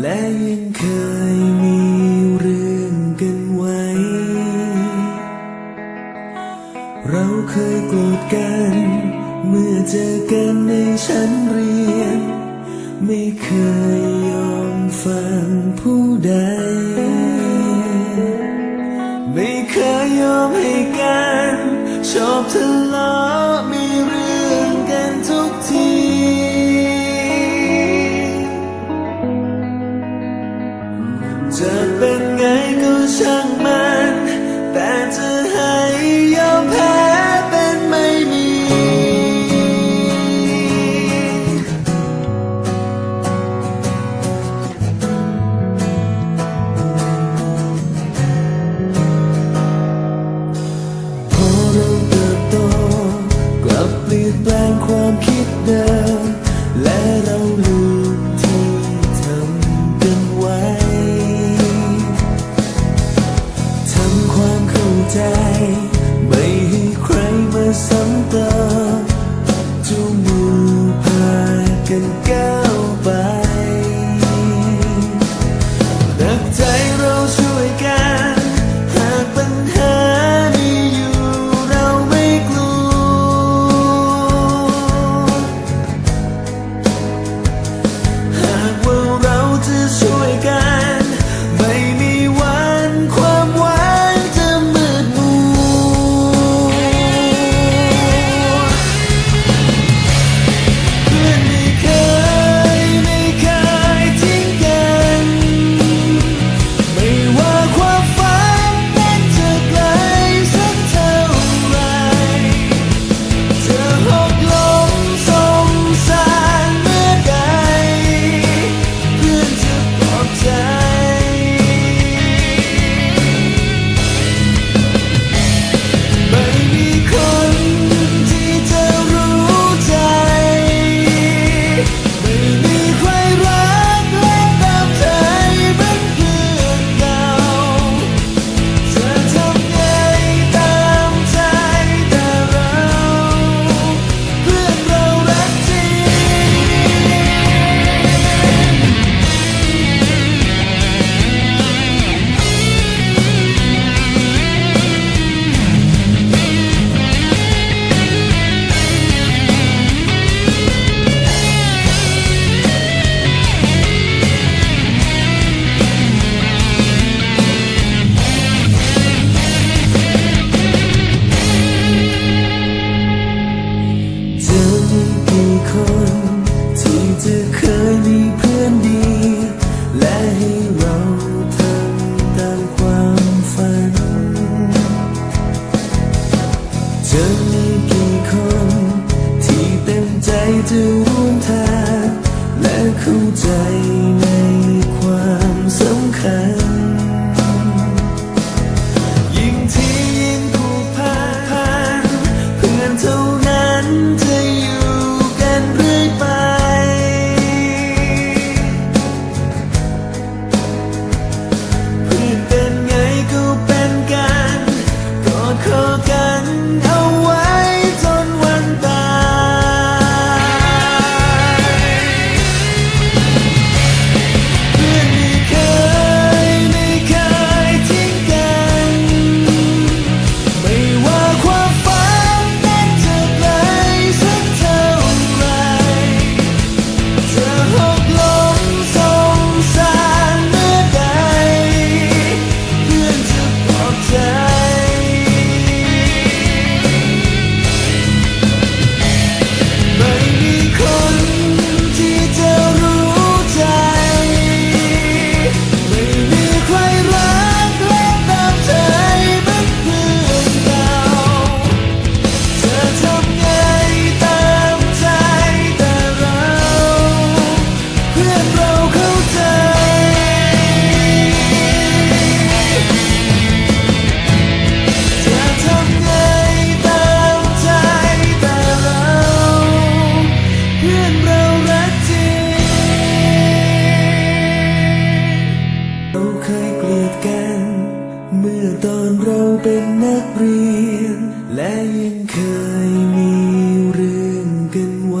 และยังเคยมีเรื่องกันไวเราเคยโกรธกัน เมื่อเจอกันในชั้นเรียน ไม่เคยยอมฟังผู้ใด ไม่เคยยอมให้กัน ชอบทะเลาะมี ยังเคยมีเรื่องกันไว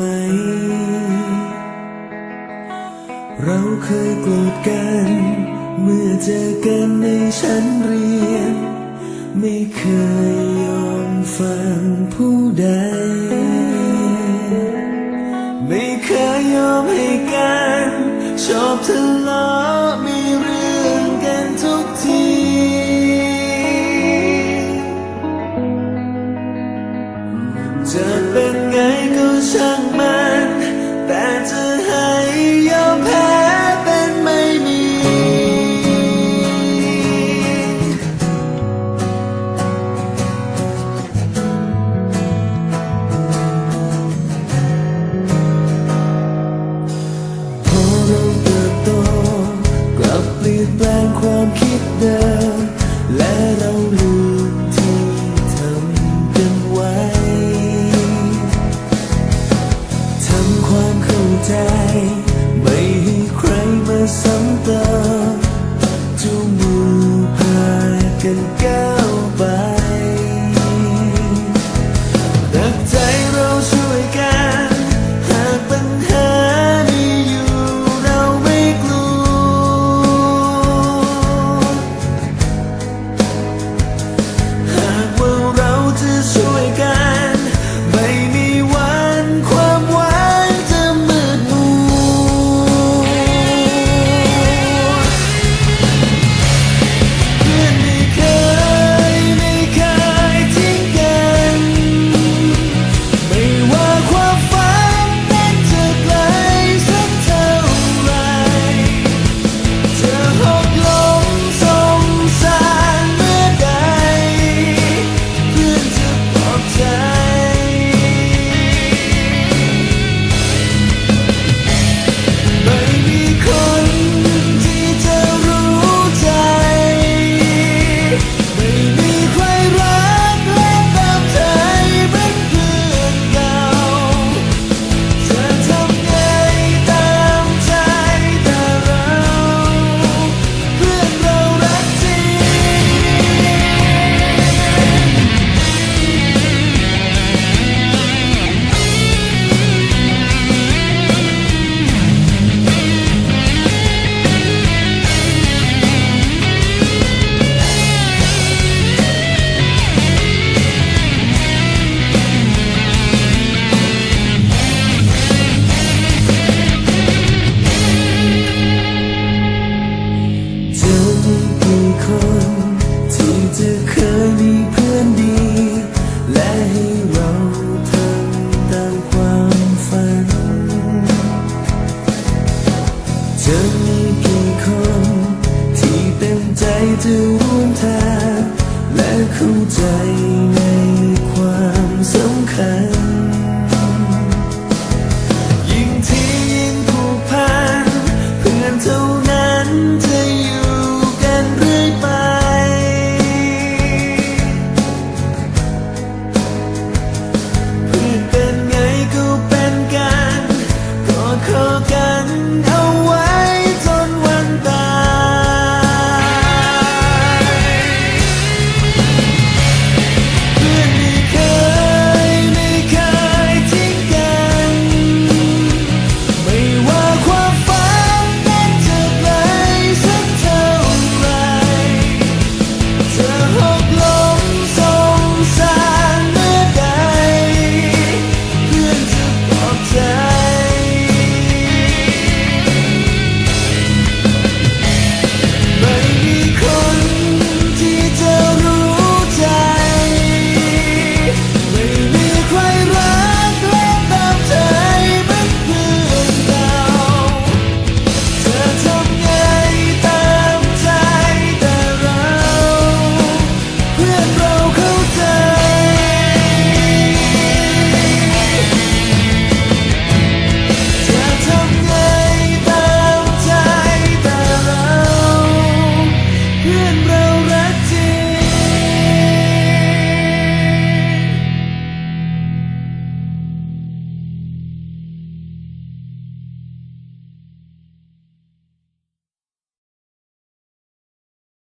เราเคยโกรธกัน เมื่อเจอกันในชั้นเรียน ไม่เคย จะเป็นไงก็ช่างมั